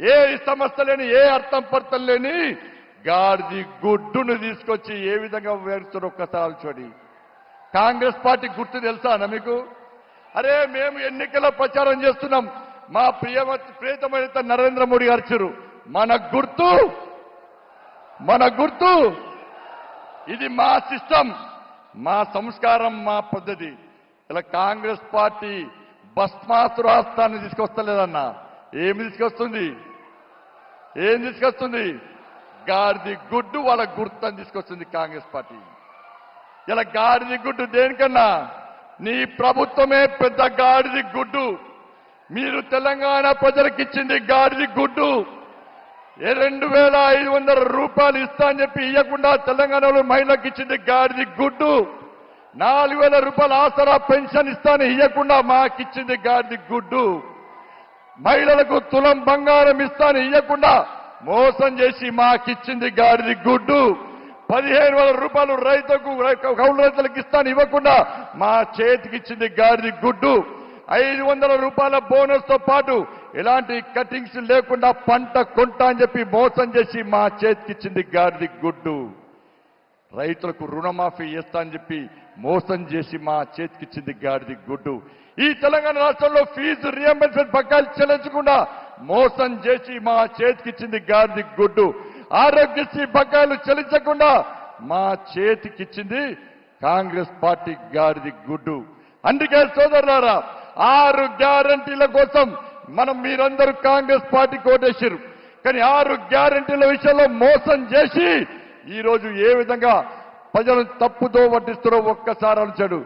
ఏ సమస్య లేని ఏ అర్థం పర్థం లేని గాడిది గుడ్డును తీసుకొచ్చి ఏ విధంగా వేరుస్తారు ఒక్కసారి చూడి కాంగ్రెస్ పార్టీ గుర్తు తెలుసా అన్న మీకు? అరే మేము ఎన్నికల ప్రచారం చేస్తున్నాం. మా ప్రియమ ప్రియతమైన నరేంద్ర మోడీ గారు మన గుర్తు మన గుర్తు ఇది మా సిస్టమ్ మా సంస్కారం మా పద్ధతి. ఇలా కాంగ్రెస్ పార్టీ భస్మాసురాస్తాన్ని తీసుకొస్తలేదన్నా. ఏమి తీసుకొస్తుంది? ఏం తీసుకొస్తుంది? గాడిది గుడ్డు వాళ్ళ గుర్తని తీసుకొస్తుంది కాంగ్రెస్ పార్టీ. ఇలా గాడిది గుడ్డు దేనికన్నా? నీ ప్రభుత్వమే పెద్ద గాడిది గుడ్డు. మీరు తెలంగాణ ప్రజలకు ఇచ్చింది గాడిది గుడ్డు. రెండు వేల ఐదు వందల రూపాయలు ఇస్తా అని చెప్పి ఇవ్వకుండా తెలంగాణలో మహిళలకు ఇచ్చింది గాడిది గుడ్డు. నాలుగు వేల రూపాయల ఆసరా పెన్షన్ ఇస్తాను ఇవ్వకుండా మాకిచ్చింది గాడిది గుడ్డు. మహిళలకు తులం బంగారం ఇస్తాను ఇవ్వకుండా మోసం చేసి మాకిచ్చింది గాడిది గుడ్డు. పదిహేను వేల రూపాయలు రైతుకు కౌలు రైతులకు ఇస్తాను ఇవ్వకుండా మా చేతికిచ్చింది గాడిది గుడ్డు. ఐదు వందల రూపాయల బోనస్తో పాటు ఎలాంటి కటింగ్స్ లేకుండా పంట కొంటా అని చెప్పి మోసం చేసి మా చేతికిచ్చింది గాడిది గుడ్డు. రైతులకు రుణమాఫీ చేస్తా అని చెప్పి మోసం చేసి మా చేతికిచ్చింది గాడిది గుడ్డు. ఈ తెలంగాణ రాష్ట్రంలో ఫీజు రియంబర్స్మెంట్ పక్కాలు చెల్లించకుండా మోసం చేసి మా చేతికిచ్చింది గాడిది గుడ్డు. ఆరోగ్యశ్రీ బకాయిలు చెల్లించకుండా మా చేతికిచ్చింది కాంగ్రెస్ పార్టీ గాడిది గుడ్డు. అందుకే సోదరులారా ఆరు గ్యారంటీల కోసం మనం మీరందరూ కాంగ్రెస్ పార్టీ కోటేశారు కానీ ఆరు గ్యారంటీల విషయంలో మోసం చేసి ఈరోజు ఏ విధంగా ప్రజలు తప్పుదో వడ్డిస్తారో ఒక్కసారి అనిచాడు